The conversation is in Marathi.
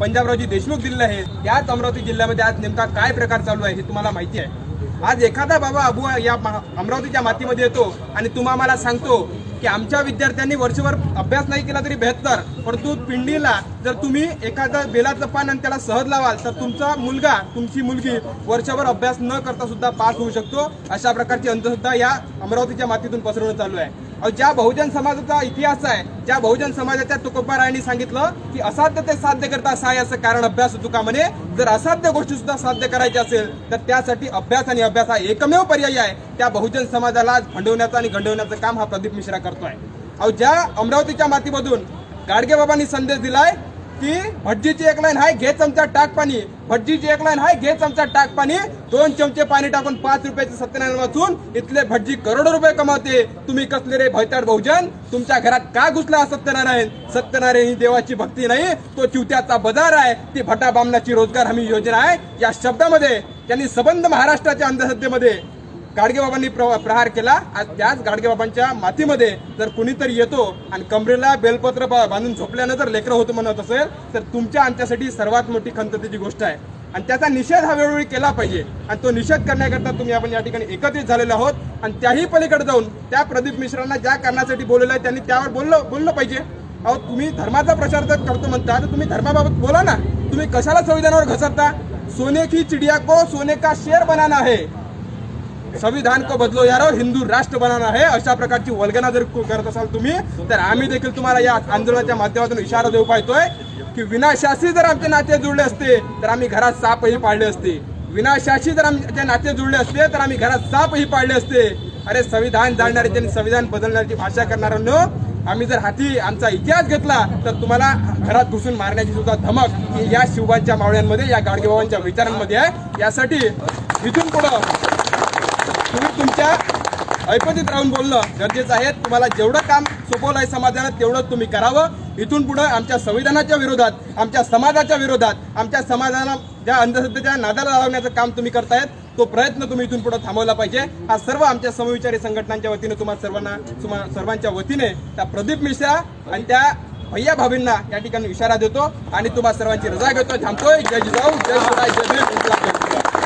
पंजाबरावजी देशमुख दिलेले आहे याच अमरावती जिल्ह्यामध्ये आज नेमका काय प्रकार चालू आहे हे तुम्हाला माहिती आहे. आज एखादा बाबा अबू या अमरावतीच्या मातीमध्ये येतो आणि तुम्हा आम्हाला सांगतो की आमच्या विद्यार्थ्यांनी वर्षभर अभ्यास नाही केला तरी बेहत्तर परंतु पिंडीला जर तुम्ही एखादं बेलाचं पान आणि त्याला सहज लावाल तर तुमचा मुलगा तुमची मुलगी वर्षभर अभ्यास न करता सुद्धा पास होऊ शकतो. अशा प्रकारची अंधश्रद्धा या अमरावतीच्या मातीतून पसरवणं चालू आहे. ज्या बहुजन समाजाचा इतिहास आहे ज्या बहुजन समाजाच्या तुकोबारायांनी सांगितलं की असाध्य ते साध्य करता साय असं कारण अभ्यास तुका म्हणे? जर असाध्य गोष्टी सुद्धा साध्य करायची असेल तर त्यासाठी अभ्यास आणि अभ्यास हा एकमेव पर्याय आहे. त्या बहुजन समाजाला भंडवण्याचं आणि घंडवण्याचं काम हा प्रदीप मिश्रा करतोय. अहो ज्या अमरावतीच्या मातीमधून गाडगेबाबांनी संदेश दिलाय की भटजीची एक लाईन हाय घे चमचा टाक पाणी. भटजीची एक लाईन हाय घे चमचा टाक पाणी. दोन चमचे पाणी टाकून पाच रुपयाचे सत्यनारायण वाचून इथले भटजी करोडो रुपये कमावते. तुम्ही कसले रे भयताड बहुजन? तुमच्या घरात का घुसला सत्यनारायण? सत्यनारायण ही देवाची भक्ती नाही तो चिवत्याचा बाजार आहे. ती भटा बामणाची रोजगार हमी योजना आहे. या शब्दामध्ये त्यांनी सबंध महाराष्ट्राच्या अंधश्रद्धेमध्ये गाडगेबाबांनी प्र- प्रहार केला. आज त्याच गाडगेबाबांच्या मातीमध्ये जर कुणीतरी येतो आणि कमरेला बेलपत्र बांधून झोपल्यानं जर लेकरं होतं म्हणत असेल तर तुमच्या आमच्यासाठी सर्वात मोठी खंततेची गोष्ट आहे. आणि त्याचा निषेध हा वेळोवेळी केला पाहिजे. आणि तो निषेध करण्याकरता तुम्ही आपण या ठिकाणी एकत्रित झालेलो आहोत. आणि त्याही पलीकडे जाऊन त्या प्रदीप मिश्रांना ज्या कारणासाठी बोललेलं आहे त्यांनी त्यावर बोललं बोललं पाहिजे. अहो तुम्ही धर्माचा प्रचार जर करतो म्हणता तर तुम्ही धर्माबाबत बोला ना. तुम्ही कशाला संविधानावर घसरता? सोने की चिडिया को सोने का शेर बनाना आहे संविधान को बदलो यारो हिंदू राष्ट्र बनाना है अशा प्रकारची वल्गना जर करत असाल तुम्ही तर आम्ही देखील तुम्हाला या आंदोलनाच्या माध्यमातून इशारा देऊ पाहतोय की विनाशाशी जर आमचे नाते जुळले असते तर आम्ही घरात सापही पाळले असते. विनाशाशी जर आमचे नाते जुळले असते तर आम्ही घरात सापही पाळले असते. अरे संविधान जाणणारे त्यांनी संविधान बदलण्याची भाषा करणाऱ्यांनो आम्ही जर हाती आमचा इतिहास घेतला तर तुम्हाला घरात घुसून मारण्याची सुद्धा धमक ही या शिवबांच्या मावळ्यांमध्ये या गाडगेबाबांच्या विचारांमध्ये आहे. यासाठी इथून पुढं तुम्ही तुमच्या ऐपतीत राहून बोलणं गरजेचं आहे. तुम्हाला जेवढं काम सोपवलं आहे समाजानं तेवढं तुम्ही करावं. इथून पुढे आमच्या संविधानाच्या विरोधात आमच्या समाजाच्या विरोधात आमच्या समाजाला ज्या अंधश्रद्धेच्या नादाला लावण्याचं काम तुम्ही करतायत तो प्रयत्न तुम्ही इथून पुढे थांबवला पाहिजे. हा सर्व आमच्या समविचारी संघटनांच्या वतीने तुम्हाला सर्वांना तुम्हा सर्वांच्या वतीने त्या प्रदीप मिश्रा आणि त्या भैया भाभींना या ठिकाणी इशारा देतो. आणि तुम्हाला सर्वांची रजा घेतो. थांबतोय. जय जिजाऊ. जय शिवराय. जय जय.